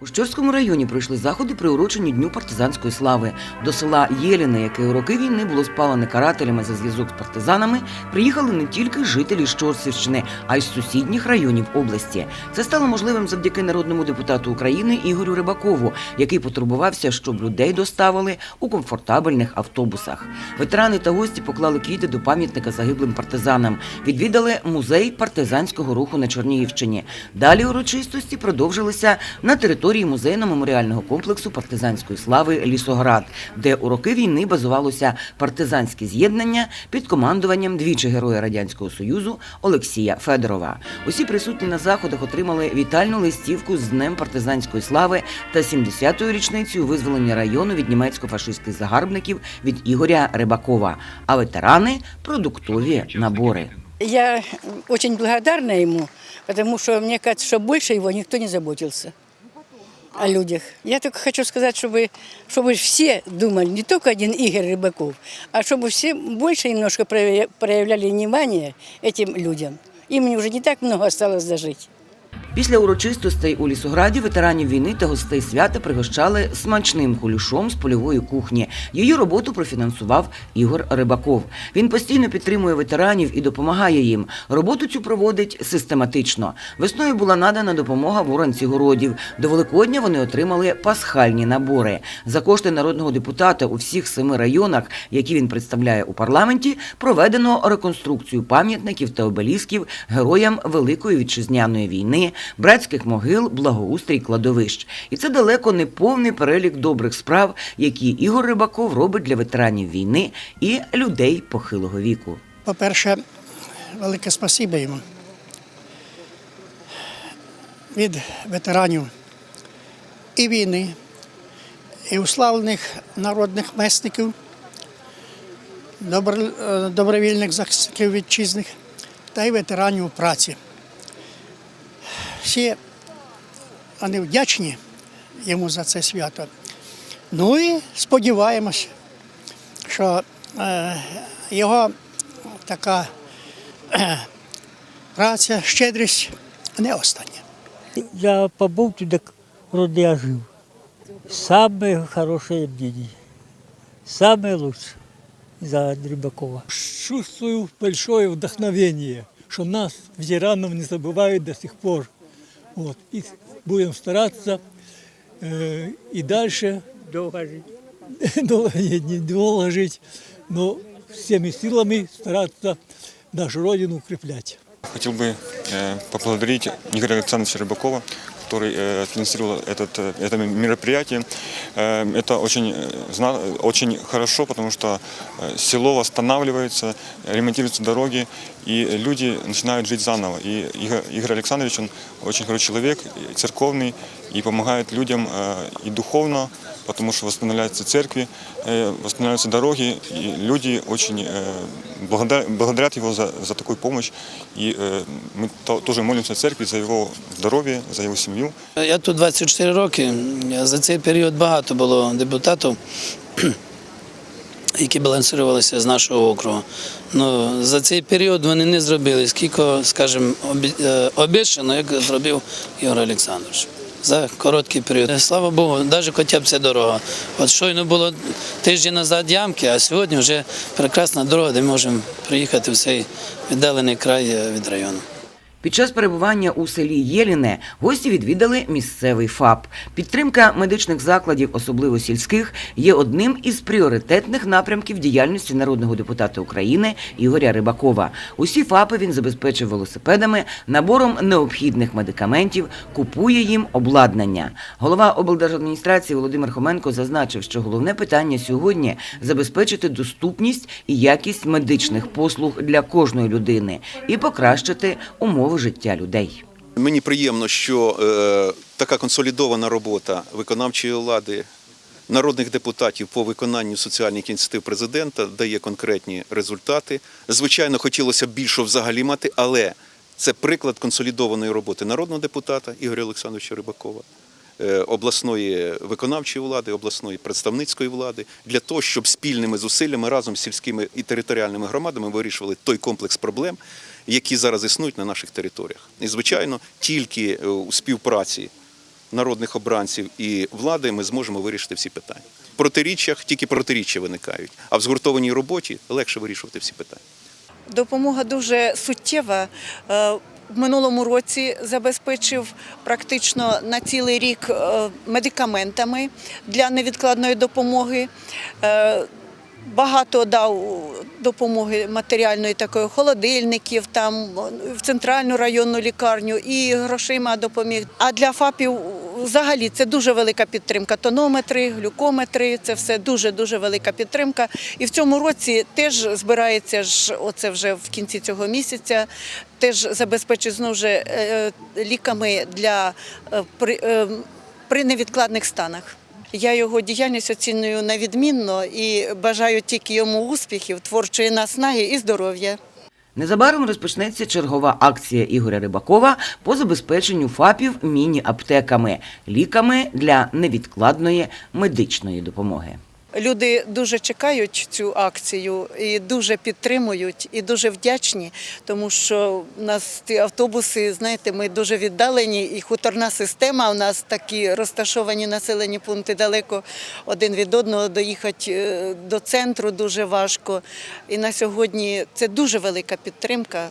У Щорському районі пройшли заходи, приурочені Дню партизанської слави. До села Єліне, яке у роки війни було спалене карателями за зв'язок з партизанами, приїхали не тільки жителі Щорсівщини, а й з сусідніх районів області. Це стало можливим завдяки народному депутату України Ігорю Рибакову, який потурбувався, щоб людей доставили у комфортабельних автобусах. Ветерани та гості поклали квіти до пам'ятника загиблим партизанам, відвідали музей партизанського руху на Чернігівщині. Далі урочистості продовжилися на території музейно-меморіального комплексу партизанської слави Лісоград, де у роки війни базувалося партизанське з'єднання під командуванням двічі героя радянського союзу Олексія Федорова. Усі присутні на заходах отримали вітальну листівку з Днем партизанської слави та 70-ю річницею визволення району від німецько-фашистських загарбників від Ігоря Рибакова. А ветерани продуктові набори. Я очень благодарна ему, потому что мне кажется, что больше его никто не заботился о людях. Я только хочу сказать, чтобы, чтобы все думали, не только один Игорь Рыбаков, а чтобы все больше немножко проявля- проявляли внимание этим людям. Им уже не так много осталось дожить. Після урочистостей у лісограді ветеранів війни та гостей свята пригощали смачним кулішом з польової кухні. Її роботу профінансував Ігор Рибаков. Він постійно підтримує ветеранів і допомагає їм. Роботу цю проводить систематично. Весною була надана допомога в уранці городів. До Великодня вони отримали пасхальні набори. За кошти народного депутата у всіх семи районах, які він представляє у парламенті, проведено реконструкцію пам'ятників та обелісків героям Великої вітчизняної війни, братських могил, благоустрій кладовищ. І це далеко не повний перелік добрих справ, які Ігор Рибаков робить для ветеранів війни і людей похилого віку. По-перше, велике спасибо йому. Від ветеранів і війни, і уславлених народних месників, добровільних захисників вітчизних та й ветеранів праці. Всі вони вдячні йому за це свято. Ну і сподіваємося, що е, його така е, праця, щедрість не остання. Я побыл туда, вроде я жил. Самое хорошее мнение. Самое лучшее за Рыбакова. Чувствую большое вдохновение, что нас, ветеранов, не забывают до сих пор. Вот. И будем стараться э, и дальше Довго жити. Довго, не долго жить, но всеми силами стараться нашу родину укреплять. Хотел бы э, поблагодарить Игоря Александровича Рыбакова, который э, финансировал этот, э, это мероприятие. Это очень, зна очень хорошо, потому что село восстанавливается, ремонтируются дороги. и люди начинают жить заново. И Игорь, Игорь Александрович, он очень хороший человек, и церковный, и помогает людям э, и духовно, потому что восстанавливаются церкви, э, восстанавливаются дороги, и люди очень э, благодар- благодарят его за, за такую помощь. И э, мы то- тоже молимся церкви за его здоровье, за его семью. Я тут 24 роки. За цей період багато було депутатів, які балансувалися з нашого округу. Ну, за цей період вони не зробили скільки, скажімо, е, обіцяно, як зробив Ігор Олександрович. За короткий період. Слава Богу, навіть хоча б ця дорога. От щойно було тиждень назад ямки, а сьогодні вже прекрасна дорога, де можемо приїхати в цей віддалений край е, від району. Під час перебування у селі Єліне гості відвідали місцевий ФАП. Підтримка медичних закладів, особливо сільських, є одним із пріоритетних напрямків діяльності народного депутата України Ігоря Рибакова. Усі ФАПи він забезпечив велосипедами, набором необхідних медикаментів, купує їм обладнання. Голова облдержадміністрації Володимир Хоменко зазначив, що головне питання сьогодні забезпечити доступність і якість медичних послуг для кожної людини і покращити умови життя людей. Мені приємно, що е, така консолідована робота виконавчої влади, народних депутатів по виконанню соціальних ініціатив президента дає конкретні результати. Звичайно, хотілося б більше взагалі мати, але це приклад консолідованої роботи народного депутата Ігоря Олександровича Рибакова. е, Обласної виконавчої влади, обласної представницької влади для того, щоб спільними зусиллями разом з сільськими і територіальними громадами вирішували той комплекс проблем, які зараз існують на наших територіях. І звичайно, тільки е, у співпраці народних обранців і влади ми зможемо вирішити всі питання. В протиріччях тільки протиріччя виникають, а в згуртованій роботі легше вирішувати всі питання. Допомога дуже суттєва. Е, В минулому році забезпечив практично на цілий рік е, медикаментами для невідкладної допомоги. Е, Багато дав допомоги матеріальної такої, холодильників, там в центральну районну лікарню і грошима допоміг. А для ФАПів взагалі це дуже велика підтримка. Тонометри, глюкометри це все дуже дуже велика підтримка. І в цьому році теж збирається ж, оце вже в кінці цього місяця, теж забезпечить знову ж е, ліками для е, при, е, при невідкладних станах. Я його діяльність оціную на відмінно і бажаю тільки йому успіхів, творчої наснаги і здоров'я. Незабаром розпочнеться чергова акція Ігоря Рибакова по забезпеченню ФАПів міні-аптеками, ліками для невідкладної медичної допомоги. Люди дуже чекають цю акцію і дуже підтримують, і дуже вдячні, тому що у нас ті автобуси, знаєте, ми дуже віддалені, і хуторна система. У нас такі розташовані населені пункти далеко один від одного. Доїхати е, до центру дуже важко. І на сьогодні це дуже велика підтримка.